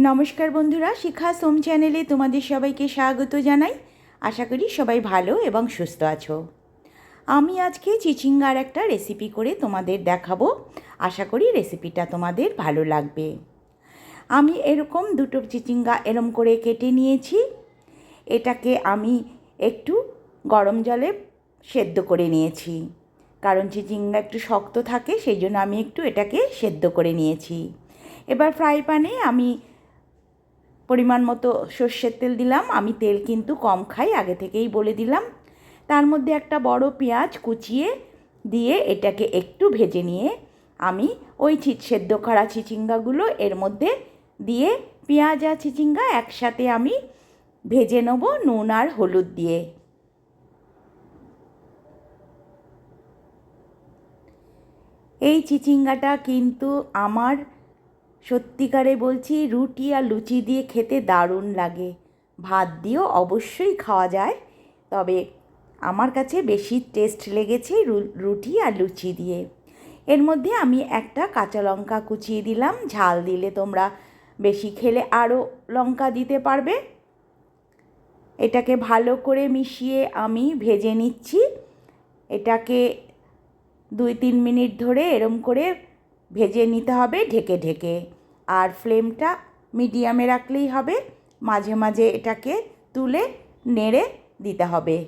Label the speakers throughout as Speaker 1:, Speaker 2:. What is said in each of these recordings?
Speaker 1: নমস্কার বন্ধুরা, শিখা সোম চ্যানেলে তোমাদের সবাইকে স্বাগত জানাই। আশা করি সবাই ভালো এবং সুস্থ আছো। আমি আজকে চিচিঙ্গার একটা রেসিপি করে তোমাদের দেখাবো। আশা করি রেসিপিটা তোমাদের ভালো লাগবে। আমি এরকম দুটো চিচিঙ্গা এরম করে কেটে নিয়েছি। এটাকে আমি একটু গরম জলে সেদ্ধ করে নিয়েছি। কারণ চিচিঙ্গা একটু শক্ত থাকে, সেই জন্য আমি একটু এটাকে সেদ্ধ করে নিয়েছি। এবার ফ্রাই প্যানে আমি পরিমাণ মতো সর্ষের তেল দিলাম। আমি তেল কিন্তু কম খাই, আগে থেকেই বলে দিলাম। তার মধ্যে একটা বড় পেঁয়াজ কুচিয়ে দিয়ে এটাকে একটু ভেজে নিয়ে আমি ওই সেদ্ধ করা চিচিঙ্গাগুলো এর মধ্যে দিয়ে পেঁয়াজ আর চিচিঙ্গা একসাথে আমি ভেজে নেব নুন আর হলুদ দিয়ে। এই চিচিঙ্গাটা কিন্তু আমার সত্যিকারে বলছি, রুটি আর লুচি দিয়ে খেতে দারুণ লাগে। ভাত দিয়েও অবশ্যই খাওয়া যায়, তবে আমার কাছে বেশি টেস্ট লেগেছে রুটি আর লুচি দিয়ে। এর মধ্যে আমি একটা কাঁচা লঙ্কা কুচিয়ে দিলাম, ঝাল দিলে তোমরা বেশি খেলে আরও লঙ্কা দিতে পারবে। এটাকে ভালো করে মিশিয়ে আমি ভেজে নিচ্ছি। এটাকে দুই তিন মিনিট ধরে এরম করে ভেজে নিতে হবে ঢেকে ঢেকে। আর ফ্লেমটা মিডিয়ামে রাখলেই হবে। মাঝে মাঝে এটাকে তুলে নেড়ে দিতে হবে।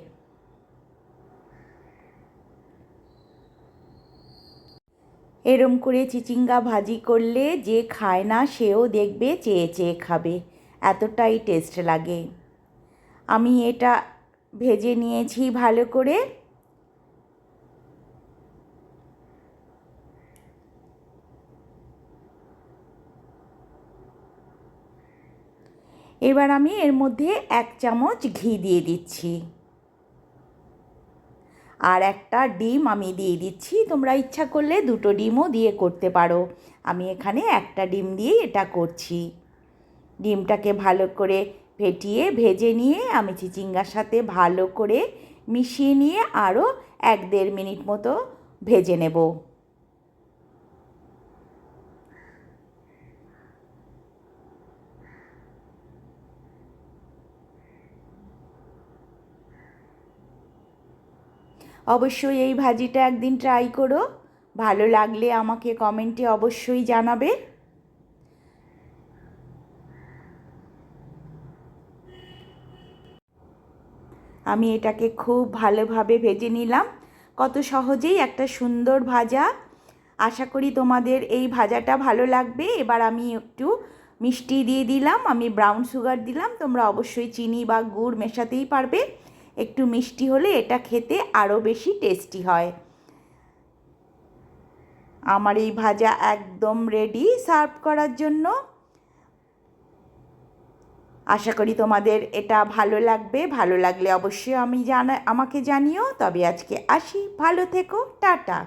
Speaker 1: এরম করে চিচিঙ্গা ভাজি করলে যে খায় না, সেও দেখবে, চেয়ে চেয়ে খাবে। এতটাই টেস্ট লাগে। আমি এটা ভেজে নিয়েছি ভালো করে। এবার আমি এর মধ্যে এক চামচ ঘি দিয়ে দিচ্ছি। আর একটা ডিম আমি দিয়ে দিচ্ছি। তোমরা ইচ্ছা করলে দুটো ডিমও দিয়ে করতে পারো। আমি এখানে একটা ডিম দিয়েই এটা করছি। ডিমটাকে ভালো করে ফেটিয়ে, ভেজে নিয়ে আমি চিচিঙ্গার সাথে ভালো করে মিশিয়ে নিয়ে আরও এক দেড় মিনিট মতো ভেজে নেব। অবশ্যই এই ভাজিটা একদিন ট্রাই করো। ভালো লাগলে আমাকে কমেন্টে অবশ্যই জানাবে। আমি এটাকে খুব ভালোভাবে ভেজে নিলাম। কত সহজেই একটা সুন্দর ভাজা। আশা করি তোমাদের এই ভাজাটা ভালো লাগবে। এবার আমি একটু মিষ্টি দিয়ে দিলাম। আমি ব্রাউন সুগার দিলাম। তোমরা অবশ্যই চিনি বা গুড় মেশাতেই পারবে। একটু মিষ্টি হলে এটা খেতে আরও বেশি টেস্টি হয়। আমার এই ভাজা একদম রেডি সার্ভ করার জন্য। আশা করি তোমাদের এটা ভালো লাগবে। ভালো লাগলে অবশ্যই আমি জানা আমাকে জানিও। তবে আজকে আসি। ভালো থেকো। টাটা।